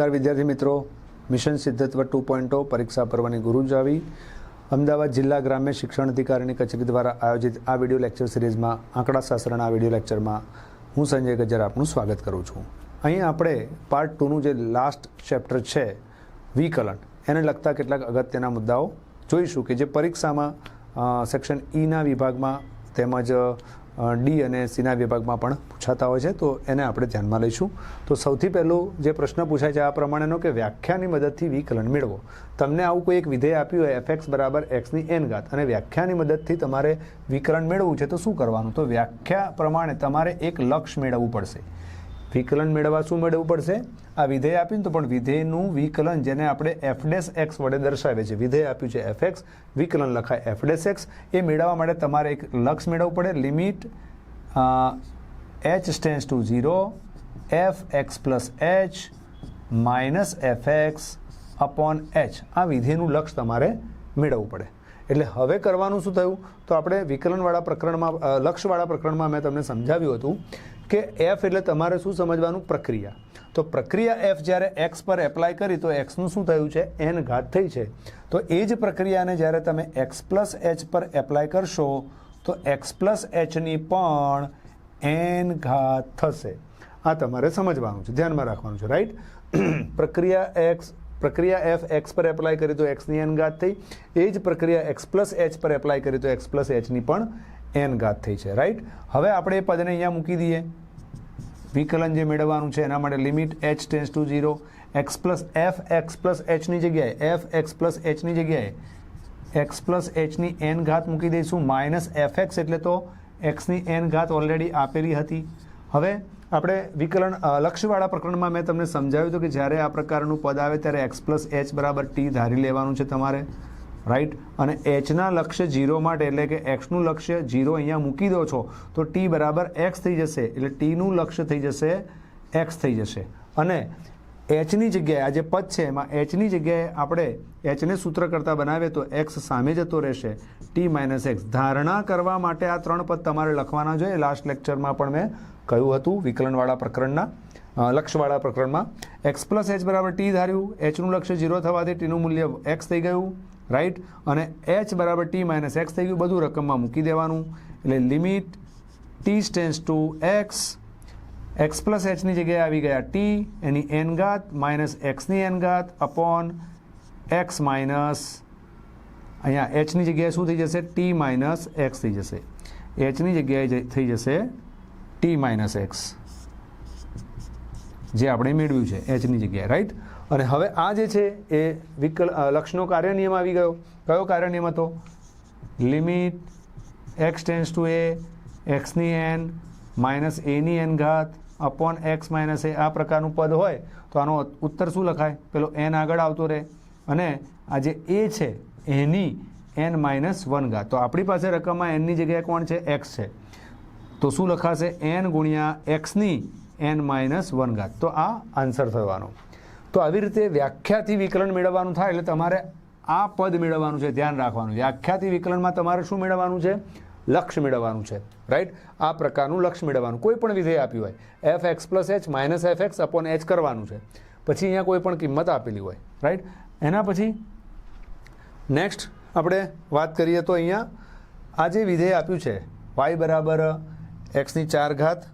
નમસ્કાર વિદ્યાર્થી મિત્રો. મિશન સિદ્ધત્વ ટુ પોઈન્ટ પરીક્ષા પર્વની ગુરુજાવી. અમદાવાદ જિલ્લા ગ્રામ્ય શિક્ષણ અધિકારીની કચેરી દ્વારા આયોજિત આ વીડિયો લેક્ચર સિરીઝમાં, આંકડાશાસ્ત્રના આ વીડિયો લેક્ચરમાં હું સંજય ગજર આપનું સ્વાગત કરું છું. અહીં આપણે પાર્ટ ટુનું જે લાસ્ટ ચેપ્ટર છે, વિકલન, એને લગતા કેટલાક અગત્યના મુદ્દાઓ જોઈશું કે જે પરીક્ષામાં સેક્શન ઈના વિભાગમાં તેમજ ડી અને સીના વિભાગમાં પણ પૂછાતા હોય છે, તો એને આપણે ધ્યાનમાં લઈશું. તો સૌથી પહેલો જે પ્રશ્ન પૂછાય છે આ પ્રમાણેનો કે વ્યાખ્યાની મદદથી વિકલન મેળવો. તમને આવું કોઈ એક વિધેય આપ્યું હોય એફ એક્સ બરાબર એક્સની એન ઘાત, અને વ્યાખ્યાની મદદથી તમારે વિકલન મેળવવું છે, તો શું કરવાનું? તો વ્યાખ્યા પ્રમાણે તમારે એક લક્ષ્ય મેળવવું પડશે. વિકલન મેળવવા શું મેળવવું પડશે? આ વિધેય આપ્યું તો પણ વિધેયનું વિકલન જેને આપણે એફડેસ એક્સ વડે દર્શાવે છે વિધેય આપ્યું છે એફ એક્સ વિકલન લખાય એફડેસ એક્સ એ મેળવવા માટે તમારે એક લક્ષ મેળવવું પડે. Limit h tends to zero f x plus h minus f x upon h આ વિધેયનું લક્ષ તમારે મેળવવું પડે. એટલે હવે કરવાનું શું થયું? તો આપણે વિકલનવાળા પ્રકરણમાં લક્ષવાળા પ્રકરણમાં મેં તમને સમજાવ્યું હતું કે એફ એટલે તમારે શું સમજવાનું? પ્રક્રિયા. તો પ્રક્રિયા એફ જ્યારે એક્સ પર એપ્લાય કરી, તો એક્સનું શું થયું છે? એન ઘાત થઈ છે. તો એ જ પ્રક્રિયાને જ્યારે તમે એક્સ પ્લસ એચ પર એપ્લાય કરશો, તો એક્સ પ્લસ એચની પણ એન ઘાત થશે. આ તમારે સમજવાનું છે. ધ્યાનમાં રાખવાનું છે રાઈટ પ્રક્રિયા એક્સ પ્રક્રિયા એફ એક્સ પર એપ્લાય કરી, તો એક્સની એન ઘાત થઈ. એ જ પ્રક્રિયા એક્સ પ્લસ એચ પર એપ્લાય કરી, તો એક્સ પ્લસ એચની પણ એન ઘાત થઈ છે રાઈટ હવે આપણે એ પદને અહીંયા મૂકી દઈએ. વિકલન જે મેળવવાનું છે, એના માટે limit h tends to zero x plus f x plus એચની જગ્યાએ એફ એક્સ પ્લસ એચની જગ્યાએ એક્સ પ્લસ એચની એન ઘાત મૂકી દઈશું. માઇનસ એફ એક્સ એટલે તો એક્સની એન ઘાત ઓલરેડી આપેલી હતી. હવે આપણે વિકલન લક્ષ્યવાળા પ્રકરણમાં મેં તમને સમજાવ્યું હતું કે જ્યારે આ પ્રકારનું પદ આવે ત્યારે એક્સ પ્લસ એચ બરાબર ટી ધારી લેવાનું છે તમારે. રાઈટ અને એચના લક્ષ્ય જીરો માટે, એટલે કે એક્સનું લક્ષ્ય જીરો અહીંયા મૂકી દો છો, તો ટી બરાબર એક્સ થઈ જશે, એટલે ટીનું લક્ષ્ય થઈ જશે એક્સ થઈ જશે. અને એચની જગ્યાએ, આ જે પદ છે, એમાં એચની જગ્યાએ આપણે એચને સૂત્ર કરતાં બનાવીએ તો એક્સ સામે જતો રહેશે. ટી માઇનસ એક્સ ધારણા કરવા માટે આ ત્રણ પદ તમારે લખવાના જોઈએ. લાસ્ટ લેક્ચરમાં પણ મેં કહ્યું હતું, વિકલનવાળા પ્રકરણના લક્ષ્યવાળા પ્રકરણમાં. એક્સ પ્લસ એચ બરાબર ટી ધાર્યું. એચનું લક્ષ્ય ઝીરો થવાથી ટીનું મૂલ્ય એક્સ થઈ ગયું. રાઈટ અને એચ બરાબર ટી માઇનસ એક્સ થઈ ગયું. બધું રકમમાં મૂકી દેવાનું. એટલે limit t tends to x x plus એચની જગ્યાએ આવી ગયા ટી એની એન ઘાત માઇનસ એક્સની એન ઘાત અપોન એક્સ માઇનસ અહીંયા એચની જગ્યાએ શું થઈ જશે? ટી માઇનસ એક્સ થઈ જશે. એચની જગ્યાએ થઈ જશે ટી માઇનસ એક્સ જે આપણે મેળવ્યું છે એચની જગ્યાએ રાઈટ અને હવે આ જે છે એ વિકલ લક્ષનો કાર્ય નિયમ આવી ગયો. કયો કાર્ય નિયમ હતો? Limit x tends to a એક્સની n minus એની એન ઘાત અપોન એક્સ માઇનસ એ આ પ્રકારનું પદ હોય તો આનો ઉત્તર શું લખાય? પેલો એન આગળ આવતો રહે અને આ જે એ છે એની એન માઇનસ વન ઘાત. તો આપણી પાસે રકમમાં એનની જગ્યાએ કોણ છે? એક્સ છે. તો શું લખાશે? એન ગુણ્યા એક્સની એન માઇનસ વન ઘાત. તો આ આન્સર થવાનો. તો આવી રીતે વ્યાખ્યાથી વિકલન મેળવવાનું થાય એટલે તમારે આ પદ મેળવવાનું છે, ધ્યાન રાખવાનું. વ્યાખ્યાથી વિકલનમાં તમારે શું મેળવવાનું છે? લક્ષ્ય મેળવવાનું છે. રાઈટ આ પ્રકારનું લક્ષ્ય મેળવવાનું. કોઈ પણ વિધેય આપ્યું હોય. F x plus h minus f x upon h કરવાનું છે. પછી અહીંયા કોઈ પણ કિંમત આપેલી હોય. રાઈટ એના પછી નેક્સ્ટ આપણે વાત કરીએ તો અહીંયા આ જે વિધેય આપ્યું છે વાય બરાબર એક્સની ચાર ઘાત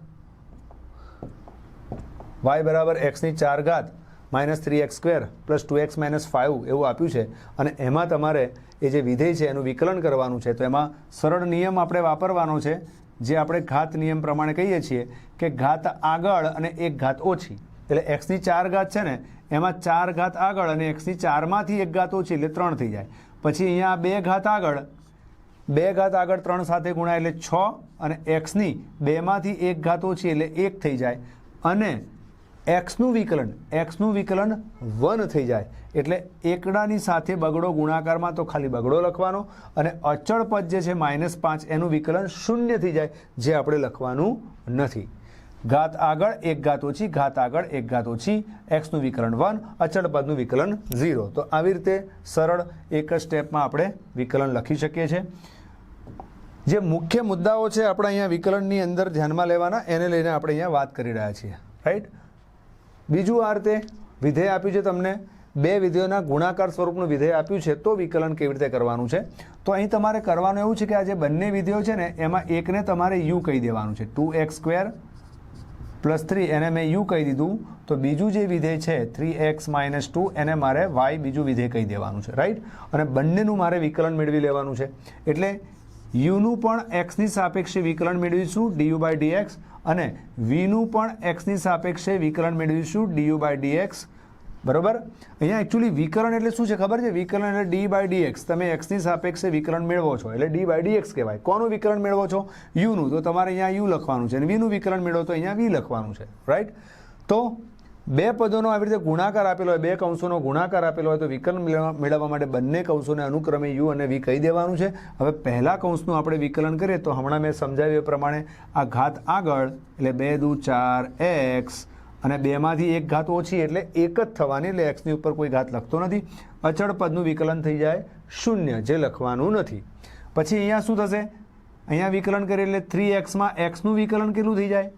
વાય બરાબર એક્સની ચાર ઘાત minus three x square plus two x minus five એવું આપ્યું છે. અને એમાં તમારે એ જે વિધેય છે એનું વિકલન કરવાનું છે. તો એમાં સરળ નિયમ આપણે વાપરવાનો છે, જે આપણે ઘાત નિયમ પ્રમાણે કહીએ છીએ કે ઘાત આગળ અને એક ઘાત ઓછી. એટલે એક્સની ચાર ઘાત છે ને, એમાં ચાર ઘાત આગળ અને એક્સની ચારમાંથી એક ઘાત ઓછી એટલે ત્રણ થઈ જાય. પછી અહીંયા બે ઘાત આગળ. બે ઘાત આગળ ત્રણ સાથે ગુણાય એટલે છ અને એક્સની બેમાંથી એક ઘાત ઓછી એટલે એક થઈ જાય. અને એક્સનું વિકલન એક્સનું વિકલન વન થઈ જાય. એટલે એકડાની સાથે બગડો ગુણાકારમાં તો ખાલી બગડો લખવાનો અને અચળ પદ જે છે માઇનસ પાંચ, એનું વિકલન શૂન્ય થઈ જાય, જે આપણે લખવાનું નથી. ઘાત આગળ એક ઘાત ઓછી, ઘાત આગળ એક ઘાત ઓછી એક્સનું વિકલન વન, અચળ પદનું વિકલન ઝીરો. તો આવી રીતે સરળ એક જ સ્ટેપમાં આપણે વિકલન લખી શકીએ છીએ. જે મુખ્ય મુદ્દાઓ છે, આપણે અહીંયા વિકલનની અંદર ધ્યાનમાં લેવાના, એને લઈને આપણે અહીંયા વાત કરી રહ્યા છીએ. રાઈટ બીજું આ રીતે વિધેય આપ્યું છે તમને. બે વિધેયોના ગુણાકાર સ્વરૂપનું વિધેય આપ્યું છે તો વિકલન કેવી રીતે કરવાનું છે? તો અહીં તમારે કરવાનું એવું છે કે આ જે બંને વિધેયો છે ને, એમાં એકને તમારે યુ કહી દેવાનું છે. Two x square plus three, એને મેં યુ કહી દીધું. તો બીજું જે વિધેય છે, થ્રી એક્સ માઇનસ ટુ, એને મારે વાય બીજું વિધેય કહી દેવાનું છે. રાઈટ? અને બંનેનું મારે વિકલન મેળવી લેવાનું છે. એટલે યુનું પણ એક્સની સાપેક્ષે વિકલન મેળવીશું ડીયુ બાય ડીએક્સ અને વીનું પણ એક્સની સાપેક્ષે વિકલન મેળવીશું ડીયુ બાય ડીએક્સ બરોબર? અહીંયા એકચ્યુઅલી વિકલન એટલે શું છે ખબર છે? વિકલન એટલે ડી બાય ડીએક્સ તમે એક્સની સાપેક્ષે વિકલન મેળવો છો, એટલે ડી બાય ડીએક્સ કહેવાય. કોનું વિકલન મેળવો છો? યુનું. તો તમારે અહીંયા યુ લખવાનું છે. અને વીનું વિકલન મેળવો તો અહીંયા વી લખવાનું છે. રાઈટ તો બે પદોનો આવી રીતે ગુણાકાર આપેલો હોય, બે કૌંસોનો ગુણાકાર આપેલો હોય તો વિકલન મેળવવા માટે બંને કૌંસોને અનુક્રમે યુ અને વી કહી દેવાનું છે. હવે પહેલા કૌંસનું આપણે વિકલન કરીએ તો હમણાં મેં સમજાવ્યું પ્રમાણે આ ઘાત આગળ, એટલે બે દુ ચાર એક્સ અને બેમાંથી એક ઘાત ઓછી એટલે એક જ થવાની, એટલે એક્સની ઉપર કોઈ ઘાત લખતો નથી. અચળ પદનું વિકલન થઈ જાય શૂન્ય, જે લખવાનું નથી. પછી અહીંયા શું થશે? અહીંયા વિકલન કરીએ એટલે થ્રી એક્સમાં એક્સનું વિકલન કેટલું થઈ જાય?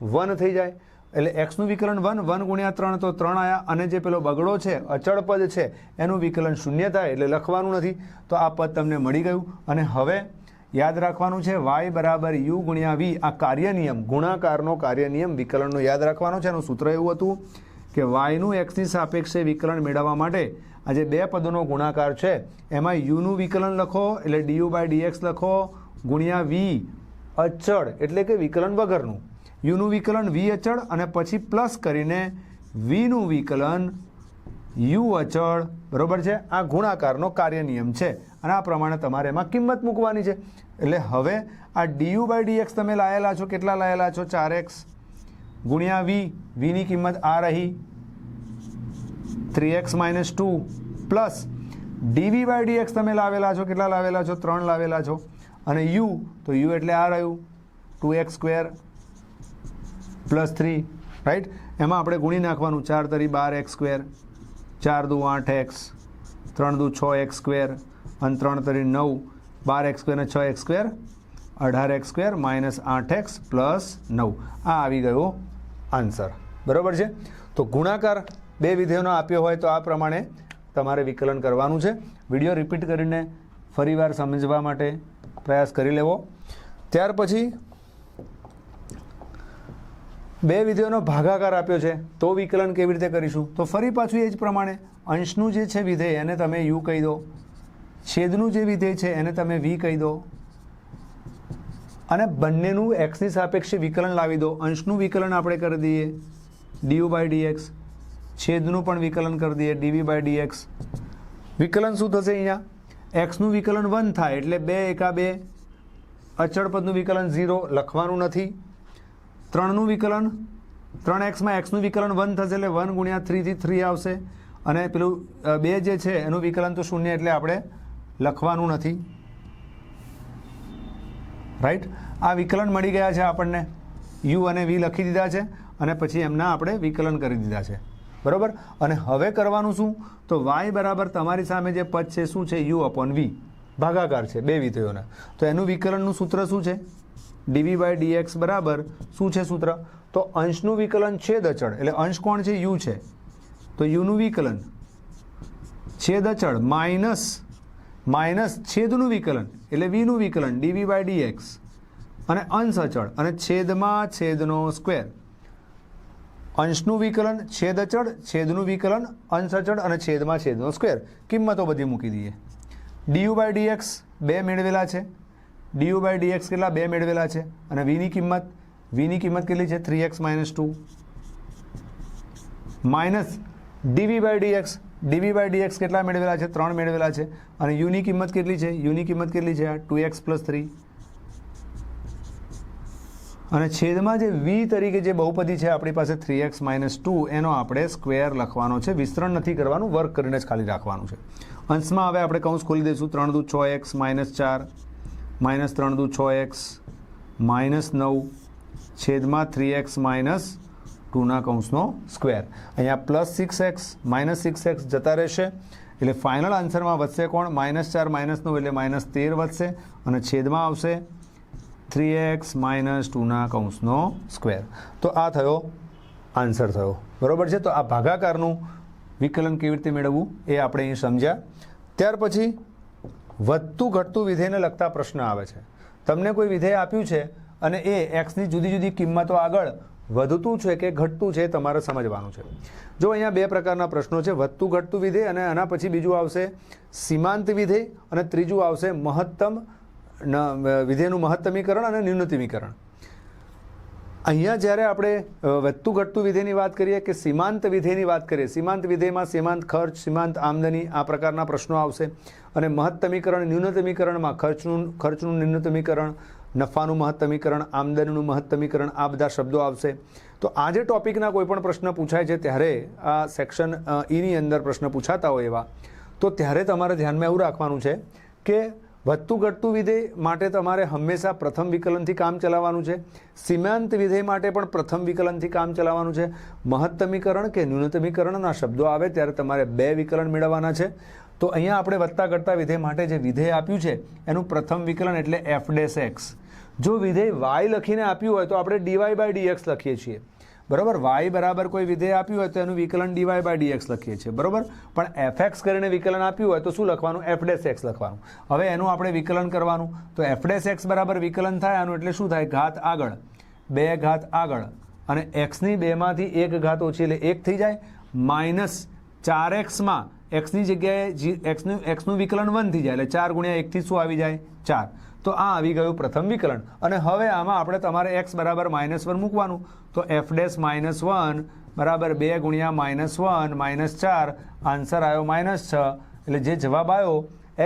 વન થઈ જાય. એટલે એક્સનું વિકલન વન વન ગુણ્યા ત્રણ તો ત્રણ આયા. અને જે પેલો બગડો છે, અચળ પદ છે, એનું વિકલન શૂન્ય થાય એટલે લખવાનું નથી. તો આ પદ તમને મળી ગયું. અને હવે યાદ રાખવાનું છે વાય બરાબર યુ ગુણ્યા વી આ કાર્ય નિયમ ગુણાકારનો કાર્ય નિયમ વિકલનનો યાદ રાખવાનો છે. એનું સૂત્ર એવું હતું કે વાયનું એક્સની સાપેક્ષે વિકલન મેળવવા માટે આ જે બે પદોનો ગુણાકાર છે, એમાં યુનું વિકલન લખો એટલે ડીયુ બાય ડીએક્સ લખો ગુણ્યા વી અચળ એટલે કે વિકલન વગરનું. યુનું વિકલન વી અચળ અને પછી પ્લસ કરીને વીનું વિકલન યુ અચળ. બરાબર છે? આ ગુણાકારનો કાર્ય નિયમ છે. અને આ પ્રમાણે તમારે એમાં કિંમત મૂકવાની છે. એટલે હવે આ ડીયુ બાય ડીએક્સ તમે લાયેલા છો. કેટલા લાયેલા છો? ચાર એક્સ ગુણ્યા વી. વીની કિંમત આ રહી. Three x minus two plus dv by dx તમે લાવેલા છો. કેટલા લાવેલા છો? ત્રણ લાવેલા છો. અને યુ, તો યુ એટલે આ રહ્યું. Two x square plus three right એમાં આપણે ગુણી નાખવાનું. ચાર તરી બાર એક્સ સ્ક્વેર, ચાર દુ આઠ એક્સ, ત્રણ દુ છ એક્સ સ્ક્વેર, અને ત્રણ તરી નવ, બાર એક્સ સ્ક્વેર અને છ એક્સ સ્ક્વેર, અઢાર એક્સ સ્ક્વેર માઇનસ આઠ એક્સ પ્લસ નવ. આ આવી ગયો આન્સર. બરાબર છે? તો ગુણાકાર બે વિધેયોનો આપ્યો હોય તો આ પ્રમાણે તમારે વિકલન કરવાનું છે. વીડિયો રિપીટ કરીને ફરીવાર સમજવા માટે પ્રયાસ કરી લેવો. ત્યાર પછી બે વિધેયોનો ભાગાકાર આપ્યો છે, તો વિકલન કેવી રીતે કરીશું? તો ફરી પાછું એ જ પ્રમાણે, અંશનું જે છે વિધેય, એને તમે યુ કહી દો. છેદનું જે વિધેય છે, એને તમે વી કહી દો. અને બંનેનું એક્સની સાપેક્ષે વિકલન લાવી દો. અંશનું વિકલન આપણે કરી દઈએ ડીયુ બાય ડીએક્સ છેદનું પણ વિકલન કરી દઈએ ડીવી બાય ડીએક્સ વિકલન શું થશે અહીંયા? એક્સનું વિકલન વન થાય, એટલે બે એકા બે. અચળ પદનું વિકલન ઝીરો લખવાનું નથી. ત્રણનું વિકલન, ત્રણ એક્સમાં એક્સનું વિકલન વન થશે એટલે વન ગુણ્યા થ્રીથી થ્રી આવશે. અને પેલું બે જે છે, એનું વિકલન તો શૂન્ય એટલે આપણે લખવાનું નથી. રાઈટ આ વિકલન મળી ગયા છે આપણને. યુ અને વી લખી દીધા છે અને પછી એમના આપણે વિકલન કરી દીધા છે. બરાબર? અને હવે કરવાનું શું? તો વાય બરાબર તમારી સામે જે પદ છે, શું છે? U upon v. ભાગાકાર છે, બે વિધેયોના. તો એનું વિકલનનું સૂત્ર શું છે? ડીવી બાય ડીએક્સ બરાબર શું છે સૂત્ર? તો અંશનું વિકલન છેદ અચળ, એટલે અંશ કોણ છે? યુ છે. તો યુનું વિકલન છેદ અચળ માઇનસ માઇનસ છેદનું વિકલન, એટલે વીનું વિકલન ડીવી બાય ડીએક્સ અને અંશ અચળ અને છેદમાં છેદનો સ્ક્વેર. અંશનું વિકલન છેદ અચળ, છેદનું વિકલન અંશ અચળ અને છેદમાં છેદનો સ્ક્વેર. કિંમતો બધી મૂકી દઈએ. ડીયુ બાય ડીએક્સ બે મેળવેલા છે. ડીયુ બાય ડીએક્સ કેટલા? બે મેળવેલા છે. અને વીની કિંમત વીની કિંમત કેટલી છે? Three x minus two minus dv by dx dv by dx કેટલા મેળવેલા છે? ત્રણ મેળવેલા છે. અને યુની કિંમત કેટલી છે? યુની કિંમત કેટલી છે? ટુ એક્સ પ્લસ થ્રી અને છેદમાં જે વી તરીકે જે બહુપદી છે, આપણી પાસે થ્રી એક્સ માઇનસ ટુ એનો આપણે સ્ક્વેર લખવાનો છે. વિસ્તરણ નથી કરવાનું, વર્ક કરીને જ ખાલી રાખવાનું છે. અંશમાં હવે આપણે કૌંસ ખોલી દઈશું. ત્રણ દુ છ એક્સ માઇનસ ચાર. માઇનસ ત્રણ દુ છ એક્સ, માઇનસ નવ છેદમાં થ્રી એક્સ માઇનસ ટુના કૌંસનો સ્ક્વેર. અહીંયા plus six x, minus six x જતા રહેશે. એટલે ફાઇનલ આન્સરમાં વધશે કોણ? માઇનસ ચાર, માઇનસ નવ, એટલે માઇનસ તેર વધશે અને છેદમાં આવશે થ્રી એક્સ માઇનસ ટુના કૌંસનો સ્ક્વેર. તો આ થયો આન્સર થયો. બરાબર છે? તો આ ભાગાકારનું વિકલન કેવી રીતે મેળવવું એ આપણે અહીં સમજ્યા. ત્યાર પછી વધતું ઘટતું વિધેયને લગતા પ્રશ્ન આવે છે. તમને કોઈ વિધેય આપ્યું છે અને એ એક્સની જુદી જુદી કિંમતો આગળ વધતું છે કે ઘટતું છે તમારે સમજવાનું છે. જો અહીંયા બે પ્રકારના પ્રશ્નો છે, વધતું ઘટતું વિધેય અને આના પછી બીજું આવશે સીમાંત વિધેય અને ત્રીજું આવશે મહત્તમ વિધેયનું મહત્તમીકરણ અને ન્યૂનતમીકરણ. અહીંયા જ્યારે આપણે વધતું ઘટતું વિધેયની વાત કરીએ કે સીમાંત વિધેયની વાત કરીએ, સીમાંત વિધેયમાં સીમાંત ખર્ચ, સીમાંત આમદની આ પ્રકારના પ્રશ્નો આવશે અને મહત્તમીકરણ, ન્યૂનતમીકરણમાં ખર્ચનું ખર્ચનું ન્યૂનતમીકરણ, નફાનું મહત્તમીકરણ, આમદનીનું મહત્તમીકરણ આ બધા શબ્દો આવશે. તો આ જે ટોપિકના કોઈ પણ પ્રશ્ન પૂછાય છે ત્યારે આ સેક્શન ઈની અંદર પ્રશ્ન પૂછાતા હોય એવા. તો ત્યારે તમારે ધ્યાનમાં એવું રાખવાનું છે કે વધતું ઘટતું વિધેય માટે તમારે હંમેશા પ્રથમ વિકલનથી કામ ચલાવવાનું છે. સીમાંત વિધેય માટે પણ પ્રથમ વિકલનથી કામ ચલાવવાનું છે. મહત્તમીકરણ કે ન્યૂનતમીકરણના શબ્દો આવે ત્યારે તમારે બે વિકલન મેળવવાના છે. તો અહીંયા આપણે વધતા ઘટતા વિધેય માટે જે વિધેય આપ્યું છે, એનું પ્રથમ વિકલન એટલે એફ ડેસ એક્સ. જો વિધેય વાય લખીને આપ્યું હોય તો આપણે ડીવાય બાય ડીએક્સ લખીએ છીએ. બરોબર? વાય બરાબર કોઈ વિધેય આપ્યું હોય તો એનું વિકલન ડીવાય બાય ડીએક્સ લખીએ છીએ. બરાબર? પણ એફ એક્સ કરીને વિકલન આપ્યું હોય તો શું લખવાનું? એફ ડેસ એક્સ લખવાનું. હવે એનું આપણે વિકલન કરવાનું. તો એફ ડેસ એક્સ બરાબર વિકલન થાય આનું એટલે શું થાય? ઘાત આગળ. બે ઘાત આગળ. અને એક્સની બેમાંથી એક ઘાત ઓછી એટલે એક થઈ જાય. માઇનસ ચાર એક્સમાં એક્સની જગ્યાએ જી એક્સનું એક્સનું વિકલન વન થઈ જાય એટલે ચાર ગુણ્યા એકથી શું આવી જાય? ચાર. તો આ આવી ગયું પ્રથમ વિકલન. અને હવે આમાં આપણે તમારે એક્સ બરાબર માઇનસ વન મૂકવાનું. તો એફ ડેશ માઇનસ વન બરાબર બે ગુણ્યા માઇનસ વન માઇનસ ચાર. આન્સર આવ્યો માઇનસ છ. એટલે જે જવાબ આવ્યો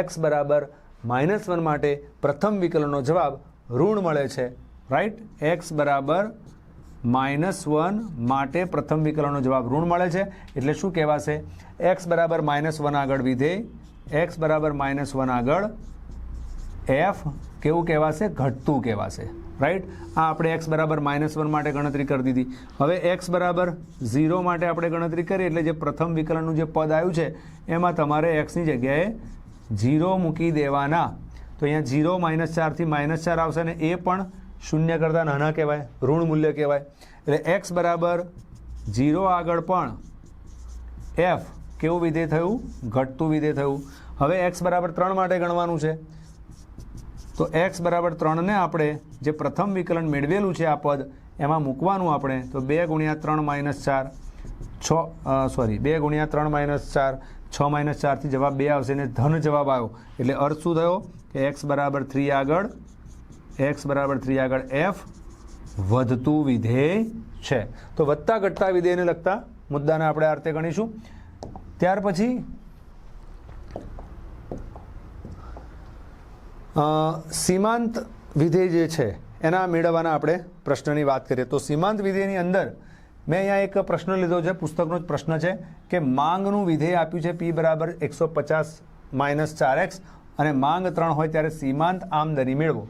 એક્સ બરાબર માઇનસ વન માટે પ્રથમ વિકલનનો જવાબ ઋણ મળે છે. રાઈટ એક્સ બરાબર માઇનસ વન માટે પ્રથમ વિકલનનો જવાબ ઋણ મળે છે. એટલે શું કહેવાશે? એક્સ બરાબર માઇનસ વન આગળ વિધેય એક્સ બરાબર માઇનસ વન આગળ એફ કેવું કહેવાશે? ઘટતું કહેવાશે. રાઈટ આ આપણે એક્સ બરાબર માઇનસ વન માટે ગણતરી કરી દીધી. હવે એક્સ બરાબર ઝીરો માટે આપણે ગણતરી કરી, એટલે જે પ્રથમ વિકલનનું જે પદ આવ્યું છે, એમાં તમારે એક્સની જગ્યાએ ઝીરો મૂકી દેવાના. તો અહીંયા ઝીરો માઇનસ ચારથી માઇનસ ચાર આવશે ને એ પણ શૂન્ય કરતાં નાના કહેવાય. ઋણ મૂલ્ય કહેવાય. એટલે એક્સ બરાબર ઝીરો આગળ પણ એફ કેવું વિધેય થયું? ઘટતું વિધેય થયું. હવે એક્સ બરાબર ત્રણ માટે ગણવાનું છે. તો એક્સ બરાબર ત્રણને આપણે જે પ્રથમ વિકલન મેળવેલું છે આ પદ, એમાં મૂકવાનું આપણે, તો બે ગુણ્યા ત્રણ માઇનસ ચાર, છ સોરી બે ગુણ્યા ત્રણ માઇનસ ચાર, છ માઇનસ ચારથી જવાબ બે આવશે ને ધન જવાબ આવ્યો. એટલે અર્થ શું થયો? કે એક્સ બરાબર થ્રી આગળ, એક્સ બરાબર થ્રી આગળ એફ વધતું વિધેય છે. તો વધતા ઘટતા વિધેયને લગતા મુદ્દાને આપણે આ રીતે ગણીશું. ત્યાર પછી સીમાંત વિધેય જે છે, એના મેળવવાના આપણે પ્રશ્નની વાત કરીએ. તો સીમાંત વિધેયની અંદર મેં અહીંયા એક પ્રશ્ન લીધો છે, પુસ્તકનો જ પ્રશ્ન છે, કે માંગનું વિધેય આપ્યું છે પી બરાબર એકસો પચાસ માઇનસ ચાર એક્સ અને માંગ ત્રણ હોય ત્યારે સીમાંત આમદની મેળવો.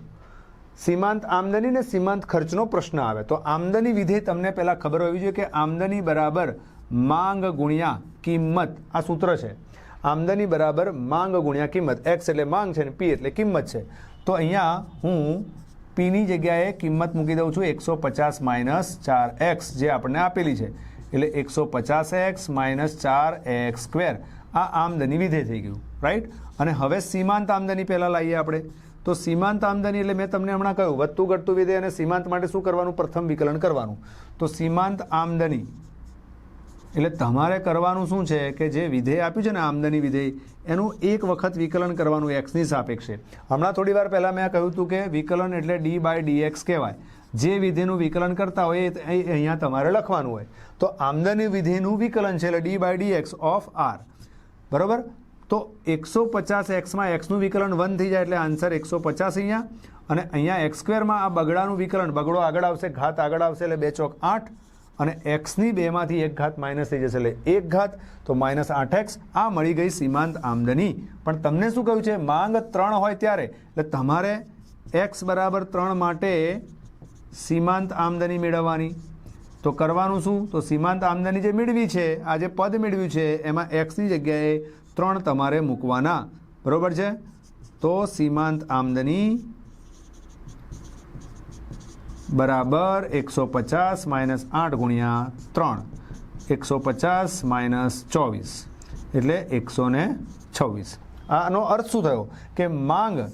સીમાંત આમદની ને સીમાંત ખર્ચનો પ્રશ્ન આવે. તો આમદની વિધેય તમને પહેલાં ખબર હોવી જોઈએ કે આમદની બરાબર માંગ ગુણ્યા કિંમત આ સૂત્ર છે. આમદની બરાબર માંગ ગુણ્યા કિંમત. એક્સ એટલે માંગ છે ને પી એટલે કિંમત છે. તો અહીંયા હું પીની જગ્યાએ કિંમત મૂકી દઉં છું એકસો પચાસ માઇનસ ચાર એક્સ જે આપણને આપેલી છે. એટલે એકસો પચાસ એક્સ માઇનસ ચાર એક્સ સ્ક્વેર. આ આમદની વિધેય થઈ ગયું. રાઈટ અને હવે સીમાંત આમદની પહેલાં લાવીએ આપણે. તો સીમાંત આમદની એટલે મેં તમને હમણાં કહ્યું, વધતું ઘટતું વિધેય અને સીમાંત માટે શું કરવાનું? પ્રથમ વિકલન કરવાનું. તો સીમાંત આમદની એટલે તમારે કરવાનું શું છે કે જે વિધેય આપ્યું છે ને આમદની વિધેય, એનું એક વખત વિકલન કરવાનું એક્સની સાપેક્ષે. હમણાં થોડી વાર પહેલાં મેં કહ્યું હતું કે વિકલન એટલે ડી બાય ડી એક્સ કહેવાય. જે વિધેયનું વિકલન કરતા હોય એ અહીંયા તમારે લખવાનું હોય. તો આમદની વિધેયનું વિકલન છે એટલે d by d x of r બરાબર? તો એકસો પચાસ એક્સમાં એક્સનું વિકલન વન થઈ જાય એટલે આન્સર એકસો પચાસ અહીંયા. અને અહીંયા એક્સ સ્ક્વેરમાં આ બગડાનું વિકલન, બગડો આગળ આવશે, ઘાત આગળ આવશે એટલે બે ચોક આઠ. અને એક્સની બેમાંથી એક ઘાત માઇનસ થઈ જશે. એટલે એક ઘાત તો માઇનસ આઠ એક્સ આ મળી ગઈ સીમાંત આમદની. પણ તમને શું કહ્યું છે? માંગ ત્રણ હોય ત્યારે. એટલે તમારે એક્સ બરાબર ત્રણ માટે સીમાંત આમદની મેળવવાની. તો કરવાનું શું? તો સીમાંત આમદની જે મેળવી છે, આ જે પદ મેળવ્યું છે, એમાં એક્સની જગ્યાએ ત્રણ તમારે મૂકવાના. બરાબર છે? તો સીમાંત આમદની બરાબર એકસો પચાસ માઇનસ આઠ ગુણ્યા ત્રણ. એકસો પચાસ માઇનસ ચોવીસ. એટલે એકસો ને છવ્વીસ. આનો અર્થ શું થયો? કે માંગ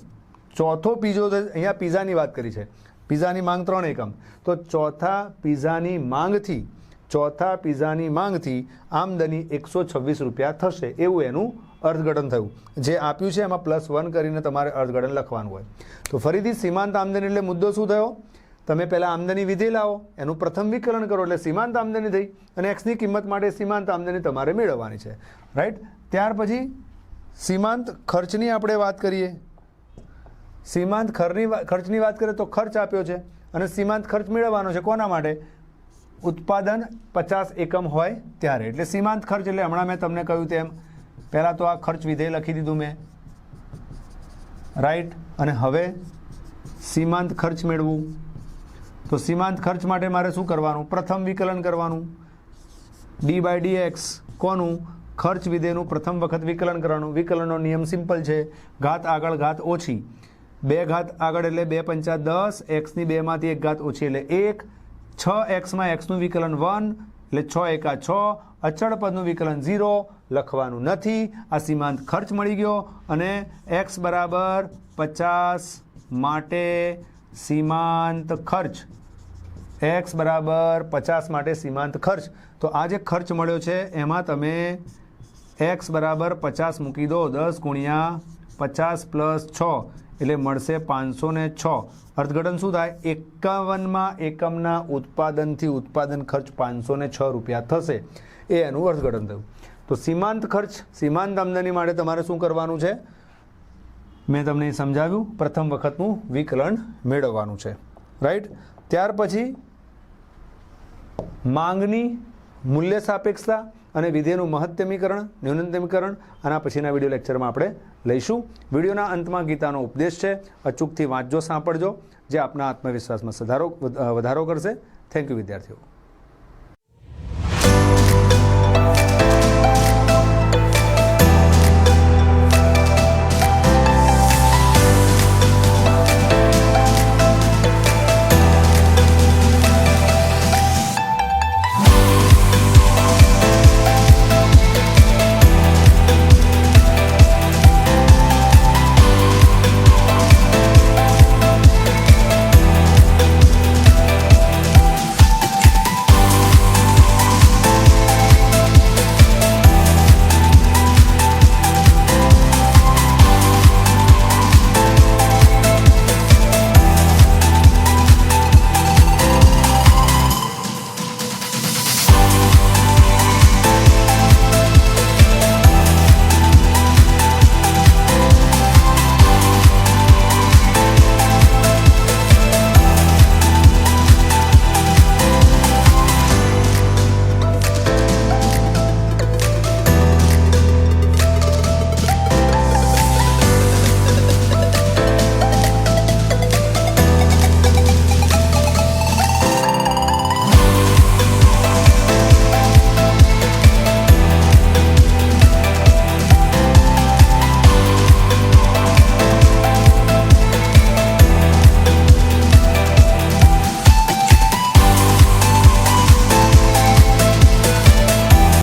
ચોથો પીઝો અહીંયા પીઝાની વાત કરી છે. પીઝાની માંગ ત્રણ એકમ. તો ચોથા પીઝાની માંગથી, ચોથા પીઝાની માંગથી આમદની એકસો છવ્વીસ રૂપિયા થશે. એવું એનું અર્થઘટન થયું. જે આપ્યું છે એમાં પ્લસ વન કરીને તમારે અર્થઘટન લખવાનું હોય. તો ફરીથી સીમાંત આમદની એટલે મુદ્દો શું થયો? તમે પહેલાં આમદની વિધે લાવો, એનું પ્રથમ વિકલન કરો એટલે સીમાંત આમદની થઈ અને એક્સની કિંમત માટે સીમાંત આમદની તમારે મેળવવાની છે. રાઈટ ત્યાર પછી સીમાંત ખર્ચની આપણે વાત કરીએ. સીમાંત ખરની ખર્ચની વાત કરીએ તો ખર્ચ આપ્યો છે અને સીમાંત ખર્ચ મેળવવાનો છે કોના માટે? ઉત્પાદન પચાસ એકમ હોય ત્યારે. એટલે સીમાંત ખર્ચ એટલે હમણાં મેં તમને કહ્યું તેમ, પહેલાં તો આ ખર્ચ વિધેય લખી દીધું મેં. રાઈટ અને હવે સીમાંત ખર્ચ મેળવું. તો સીમાંત ખર્ચ માટે મારે શું કરવાનું? પ્રથમ વિકલન કરવાનું. ડી બાય ડી એક્સ કોનું? ખર્ચ વિધેયનું પ્રથમ વખત વિકલન કરવાનું. વિકલનનો નિયમ સિમ્પલ છે. ઘાત આગળ ઘાત ઓછી. બે ઘાત આગળ એટલે બે પંચા દસ. એક્સની બેમાંથી એક ઘાત ઓછી એટલે એક. છ એક્સમાં એક્સનું વિકલન વન. એટલે છ એકા છ. અચળ પદનું વિકલન ઝીરો. લખવાનું નથી. આ સીમાંત ખર્ચ મળી ગયો. અને એક્સ બરાબર પચાસ માટે સીમાંત ખર્ચ. એક્સ બરાબર પચાસ માટે સીમાંત ખર્ચ. તો આ જે ખર્ચ મળ્યો છે, એમાં તમે એક્સ બરાબર પચાસ મૂકી દો, દસ ગુણ્યા પચાસ પ્લસ છ, એટલે મળશે પાંચસો ને છ. અર્થઘટન શું થાય? એકાવનમાં એકમના ઉત્પાદનથી ઉત્પાદન ખર્ચ પાંચસો ને છ રૂપિયા થશે. એ એનું અર્થઘટન થયું. તો સીમાંત ખર્ચ, સીમાંત આમદની માટે તમારે શું કરવાનું છે? મેં તમને સમજાવ્યું. પ્રથમ વખતનું વિકલન મેળવવાનું છે. રાઈટ ત્યાર પછી માંગની મૂલ્ય સાપેક્ષતા અને વિધેયનું મહત્તમીકરણ, ન્યૂનતમીકરણ, આના પછીના વીડિયો લેક્ચરમાં આપણે લઈશું. વિડીયોના અંતમાં ગીતાનો ઉપદેશ છે. અચૂકથી વાંચજો સાંપડજો જે આપના આત્મવિશ્વાસમાં સુધારો વધારો કરશે. થેન્ક યુ વિદ્યાર્થીઓ.